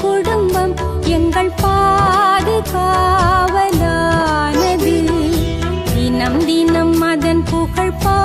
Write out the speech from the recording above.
குடும்பம் எங்கள் பாதுகாவலானது. தினம் தினம் அதன் புகழ் பா